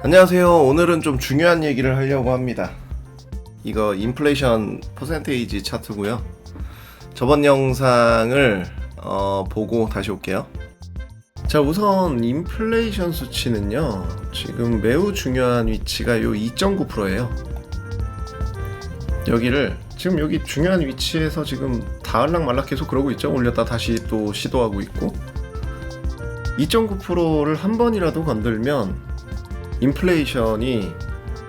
안녕하세요. 오늘은 좀 중요한 얘기를 하려고 합니다. 이거 인플레이션 퍼센테이지 차트고요. 저번 영상을 어, 보고 다시 올게요. 자, 우선 인플레이션 수치는요. 지금 매우 중요한 위치가 요 2.9%예요. 여기를 지금 여기 중요한 위치에서 지금 다을락 말락 계속 그러고 있죠. 올렸다 다시 또 시도하고 있고 2.9%를 한 번이라도 건들면 인플레이션이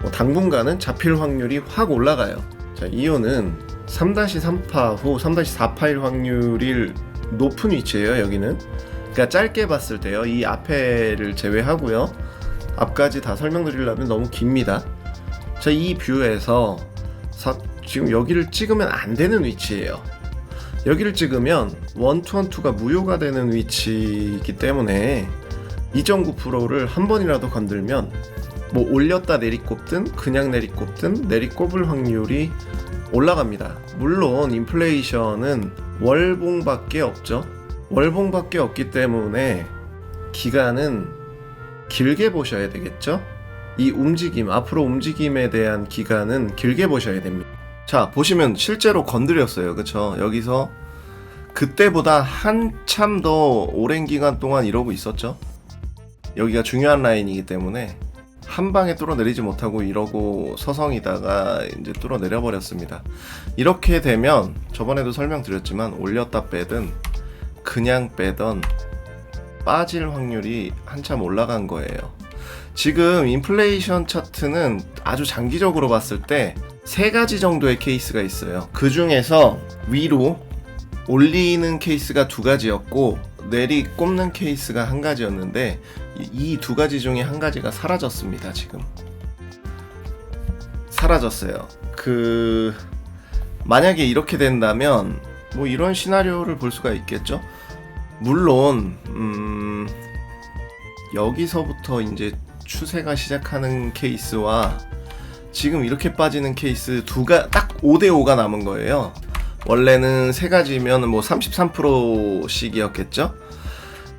뭐 당분간은 잡힐 확률이 확 올라가요. 자, 이유는 3-3파 후 3-4파일 확률이 높은 위치예요, 여기는. 그러니까 짧게 봤을 때요. 이 앞에를 제외하고요. 앞까지 다 설명드리려면 너무 깁니다. 자, 이 뷰에서 사- 지금 여기를 찍으면 안 되는 위치예요. 여기를 찍으면 원투원투가 무효가 되는 위치이기 때문에 2.9%를 한 번이라도 건들면 뭐 올렸다 내리꼽든 그냥 내리꼽든 내리꼽을 확률이 올라갑니다. 물론 인플레이션은 월봉밖에 없죠. 월봉밖에 없기 때문에 기간은 길게 보셔야 되겠죠. 이 움직임, 앞으로 움직임에 대한 기간은 길게 보셔야 됩니다. 자, 보시면 실제로 건드렸어요. 그쵸? 여기서 그때보다 한참 더 오랜 기간 동안 이러고 있었죠. 여기가 중요한 라인이기 때문에 한 방에 뚫어내리지 못하고 이러고 서성이다가 이제 뚫어내려 버렸습니다. 이렇게 되면 저번에도 설명드렸지만 올렸다 빼든 그냥 빼던 빠질 확률이 한참 올라간 거예요. 지금 인플레이션 차트는 아주 장기적으로 봤을 때 세 가지 정도의 케이스가 있어요. 그 중에서 위로 올리는 케이스가 두 가지였고 내리 꼽는 케이스가 한 가지였는데 이 두 가지 중에 한 가지가 사라졌습니다. 지금 사라졌어요. 그 만약에 이렇게 된다면 뭐 이런 시나리오를 볼 수가 있겠죠. 물론 음, 여기서부터 이제 추세가 시작하는 케이스와 지금 이렇게 빠지는 케이스 두가 딱 5대 5가 남은 거예요. 원래는 세 가지면 뭐 33%씩이었겠죠?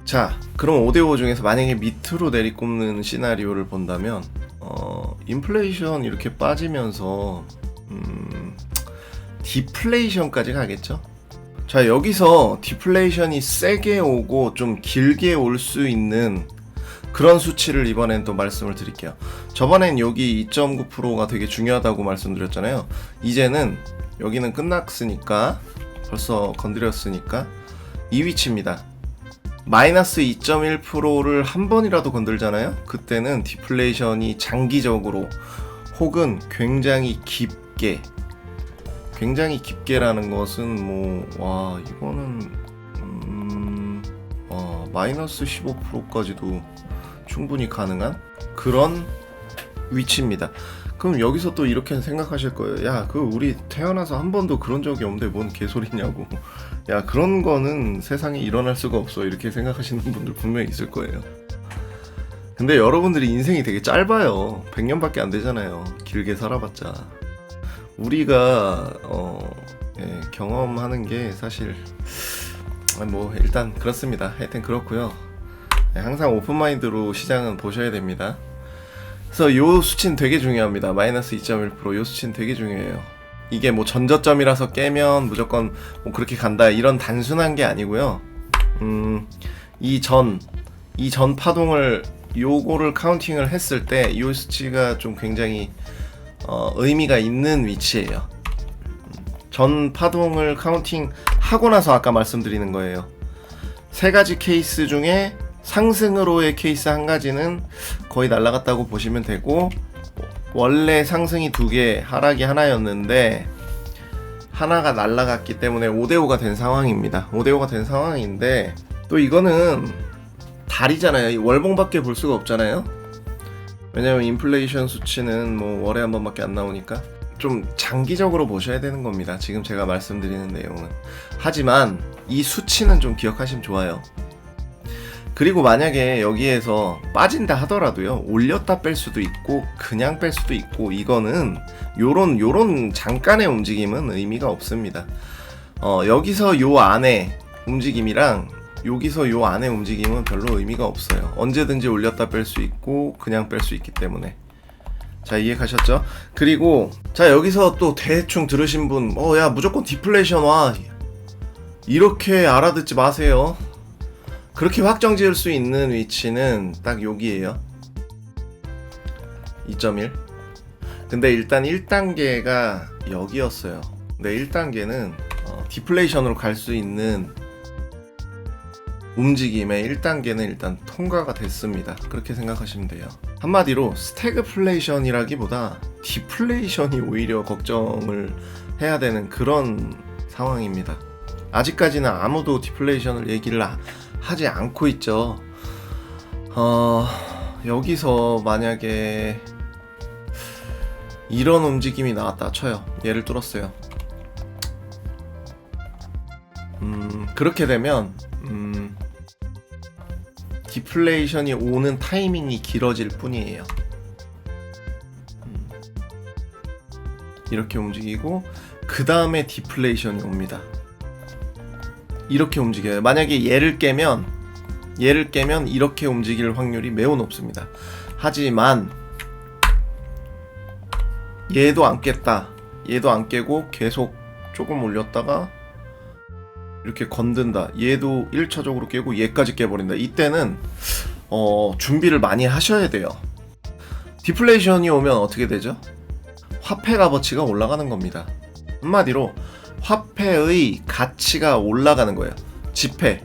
자, 그럼 5대5 중에서 만약에 밑으로 내리꼽는 시나리오를 본다면, 어, 인플레이션 이렇게 빠지면서, 음, 디플레이션까지 가겠죠? 자, 여기서 디플레이션이 세게 오고 좀 길게 올 수 있는 그런 수치를 이번엔 또 말씀을 드릴게요. 저번엔 여기 2.9%가 되게 중요하다고 말씀드렸잖아요. 이제는 여기는 끝났으니까 벌써 건드렸으니까 이 위치입니다. 마이너스 2.1%를 한 번이라도 건들잖아요. 그때는 디플레이션이 장기적으로 혹은 굉장히 깊게 굉장히 깊게라는 것은 뭐 와 이거는 음, 와, 마이너스 15%까지도 충분히 가능한 그런 위치입니다. 그럼 여기서 또 이렇게 생각하실 거예요. 야, 그 우리 태어나서 한 번도 그런 적이 없는데 뭔 개소리냐고. 야, 그런 거는 세상에 일어날 수가 없어. 이렇게 생각하시는 분들 분명히 있을 거예요. 근데 여러분들이 인생이 되게 짧아요. 100년밖에 안 되잖아요. 길게 살아봤자. 우리가 어, 예, 경험하는 게 사실 아, 뭐 일단 그렇습니다. 하여튼 그렇고요. 네, 항상 오픈 마인드로 시장은 보셔야 됩니다. 그래서 요 수치는 되게 중요합니다. 마이너스 2.1%요 수치는 되게 중요해요. 이게 뭐 전저점이라서 깨면 무조건 뭐 그렇게 간다 이런 단순한 게 아니고요. 음, 이 전, 이 전 파동을 요거를 카운팅을 했을 때요 수치가 좀 굉장히 어, 의미가 있는 위치예요. 전 파동을 카운팅 하고 나서 아까 말씀드리는 거예요. 세 가지 케이스 중에 상승으로의 케이스 한 가지는 거의 날라갔다고 보시면 되고 원래 상승이 두 개, 하락이 하나였는데 하나가 날라갔기 때문에 5대5가 된 상황입니다. 5대5가 된 상황인데 또 이거는 달이잖아요. 이 월봉밖에 볼 수가 없잖아요. 왜냐면 인플레이션 수치는 뭐 월에 한 번밖에 안 나오니까 좀 장기적으로 보셔야 되는 겁니다. 지금 제가 말씀드리는 내용은. 하지만 이 수치는 좀 기억하시면 좋아요. 그리고 만약에 여기에서 빠진다 하더라도요 올렸다 뺄 수도 있고 그냥 뺄 수도 있고 이거는 요런 요런 잠깐의 움직임은 의미가 없습니다 어 여기서 요 안에 움직임이랑 여기서 요 안에 움직임은 별로 의미가 없어요. 언제든지 올렸다 뺄 수 있고 그냥 뺄 수 있기 때문에. 자 이해 가셨죠? 그리고 자 여기서 또 대충 들으신 분, 어 야 무조건 디플레이션 와 이렇게 알아듣지 마세요. 그렇게 확정 지을 수 있는 위치는 딱 여기에요. 2.1. 근데 일단 1단계가 여기였어요. 근데 1단계는 어, 디플레이션으로 갈 수 있는 움직임의 1단계는 일단 통과가 됐습니다. 그렇게 생각하시면 돼요. 한마디로 스태그플레이션이라기보다 디플레이션이 오히려 걱정을 해야 되는 그런 상황입니다. 아직까지는 아무도 디플레이션을 얘기를 하- 하지 않고 있죠. 어, 여기서 만약에 이런 움직임이 나왔다 쳐요. 얘를 뚫었어요. 음, 그렇게 되면 음, 디플레이션이 오는 타이밍이 길어질 뿐이에요. 음, 이렇게 움직이고 그 다음에 디플레이션이 옵니다. 이렇게 움직여요. 만약에 얘를 깨면 얘를 깨면 이렇게 움직일 확률이 매우 높습니다. 하지만 얘도 안 깼다. 얘도 안 깨고 계속 조금 올렸다가 이렇게 건든다. 얘도 1차적으로 깨고 얘까지 깨버린다. 이때는 어, 준비를 많이 하셔야 돼요. 디플레이션이 오면 어떻게 되죠? 화폐 값어치가 올라가는 겁니다. 한마디로 화폐의 가치가 올라가는 거예요. 지폐,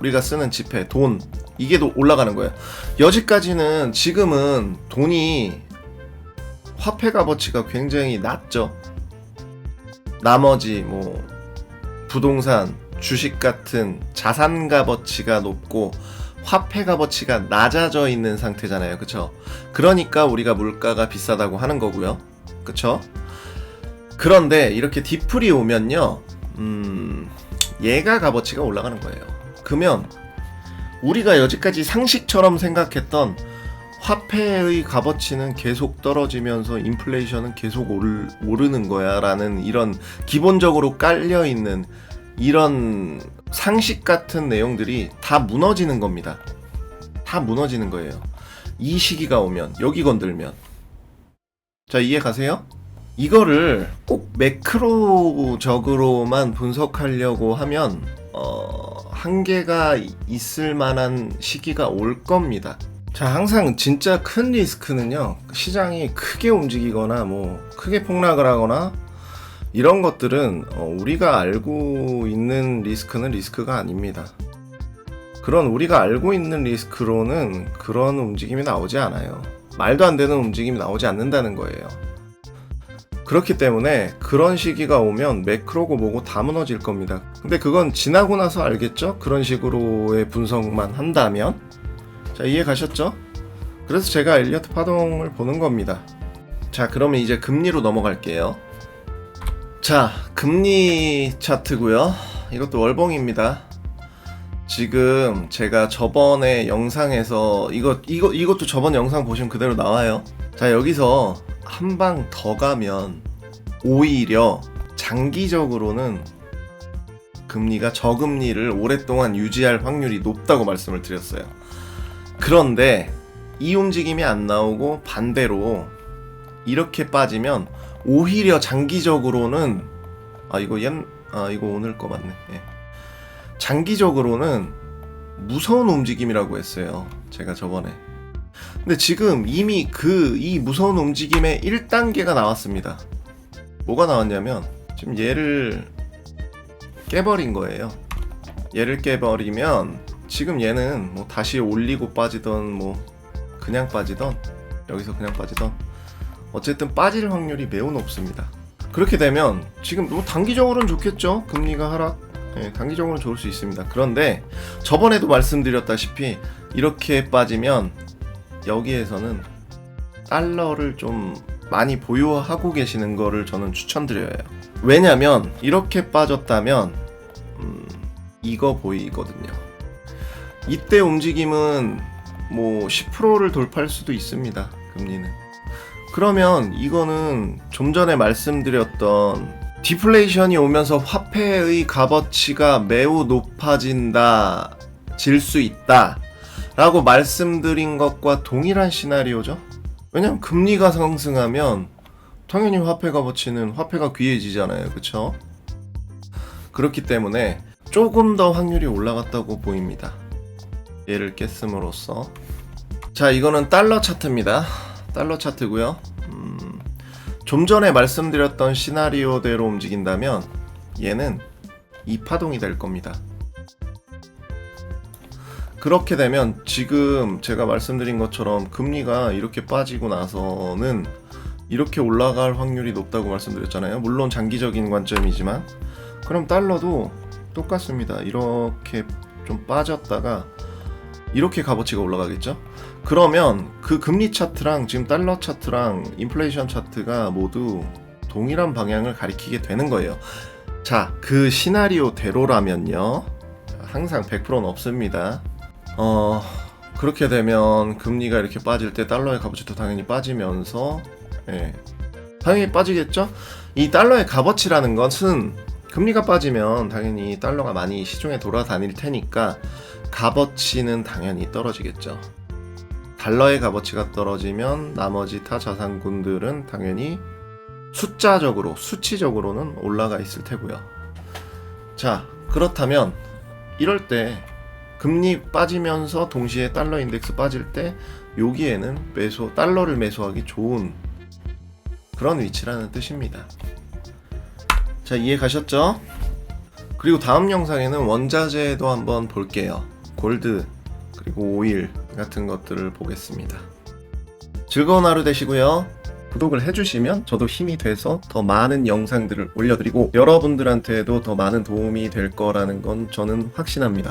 우리가 쓰는 지폐, 돈 이게 도 올라가는 거예요. 여지까지는 지금은 돈이 화폐 값어치가 굉장히 낮죠. 나머지 뭐 부동산, 주식 같은 자산 값어치가 높고 화폐 값어치가 낮아져 있는 상태잖아요. 그쵸? 그러니까 우리가 물가가 비싸다고 하는 거고요. 그쵸? 그런데 이렇게 디플이 오면요. 음, 얘가 값어치가 올라가는 거예요. 그러면 우리가 여지까지 상식처럼 생각했던 화폐의 값어치는 계속 떨어지면서 인플레이션은 계속 오르, 오르는 거야 라는 이런 기본적으로 깔려 있는 이런 상식 같은 내용들이 다 무너지는 겁니다. 다 무너지는 거예요. 이 시기가 오면 여기 건들면 자 이해 가세요? 이거를 꼭 매크로적으로만 분석하려고 하면 어, 한계가 있을 만한 시기가 올 겁니다. 자, 항상 진짜 큰 리스크는요, 시장이 크게 움직이거나, 뭐, 크게 폭락을 하거나, 이런 것들은, 어, 우리가 알고 있는 리스크는 리스크가 아닙니다. 그런 우리가 알고 있는 리스크로는 그런 움직임이 나오지 않아요. 말도 안 되는 움직임이 나오지 않는다는 거예요. 그렇기 때문에 그런 시기가 오면 매크로고 뭐고 다 무너질 겁니다. 근데 그건 지나고 나서 알겠죠? 그런 식으로의 분석만 한다면? 자, 이해 가셨죠? 그래서 제가 엘리어트 파동을 보는 겁니다. 자, 그러면 이제 금리로 넘어갈게요. 자, 금리 차트고요. 이것도 월봉입니다. 지금 제가 저번에 영상에서 이거 이거 이것도 저번 영상 보시면 그대로 나와요. 자, 여기서 한 방 더 가면 오히려 장기적으로는 금리가 저금리를 오랫동안 유지할 확률이 높다고 말씀을 드렸어요. 그런데 이 움직임이 안 나오고 반대로 이렇게 빠지면 오히려 장기적으로는 아 이거 옛, 아 이거 오늘 거 맞네. 예. 장기적으로는 무서운 움직임이라고 했어요. 제가 저번에. 근데 지금 이미 그 이 무서운 움직임의 1단계가 나왔습니다. 뭐가 나왔냐면 지금 얘를 깨버린 거예요. 얘를 깨버리면 지금 얘는 뭐 다시 올리고 빠지던 뭐 그냥 빠지던 여기서 그냥 빠지던 어쨌든 빠질 확률이 매우 높습니다. 그렇게 되면 지금 뭐 단기적으로는 좋겠죠. 금리가 하락. 예, 단기적으로는 좋을 수 있습니다. 그런데 저번에도 말씀드렸다시피 이렇게 빠지면 여기에서는 달러를 좀 많이 보유하고 계시는 거를 저는 추천드려요. 왜냐면 이렇게 빠졌다면 음, 이거 보이거든요. 이때 움직임은 뭐 10%를 돌파할 수도 있습니다. 금리는. 그러면 이거는 좀 전에 말씀드렸던 디플레이션이 오면서 화폐의 값어치가 매우 높아진다 질 수 있다. 라고 말씀드린 것과 동일한 시나리오죠. 왜냐면 금리가 상승하면 당연히 화폐 값어치는 화폐가 귀해지잖아요. 그쵸? 그렇기 때문에 조금 더 확률이 올라갔다고 보입니다. 얘를 깼음으로써. 자, 이거는 달러 차트입니다. 달러 차트고요. 음, 좀 전에 말씀드렸던 시나리오대로 움직인다면 얘는 이 파동이 될 겁니다. 그렇게 되면 지금 제가 말씀드린 것처럼 금리가 이렇게 빠지고 나서는 이렇게 올라갈 확률이 높다고 말씀드렸잖아요. 물론 장기적인 관점이지만 그럼 달러도 똑같습니다. 이렇게 좀 빠졌다가 이렇게 값어치가 올라가겠죠? 그러면 그 금리 차트랑 지금 달러 차트랑 인플레이션 차트가 모두 동일한 방향을 가리키게 되는 거예요. 자, 그 시나리오대로라면요. 항상 100%는 없습니다. 어, 그렇게 되면 금리가 이렇게 빠질 때 달러의 값어치도 당연히 빠지면서 예. 당연히 빠지겠죠? 이 달러의 값어치라는 것은 금리가 빠지면 당연히 달러가 많이 시중에 돌아다닐 테니까 값어치는 당연히 떨어지겠죠. 달러의 값어치가 떨어지면 나머지 타 자산군들은 당연히 숫자적으로, 수치적으로는 올라가 있을 테고요. 자, 그렇다면 이럴 때 금리 빠지면서 동시에 달러 인덱스 빠질 때 여기에는 매수 달러를 매수하기 좋은 그런 위치라는 뜻입니다. 자, 이해 가셨죠? 그리고 다음 영상에는 원자재도 한번 볼게요. 골드, 그리고 오일 같은 것들을 보겠습니다. 즐거운 하루 되시고요. 구독을 해주시면 저도 힘이 돼서 더 많은 영상들을 올려드리고 여러분들한테도 더 많은 도움이 될 거라는 건 저는 확신합니다.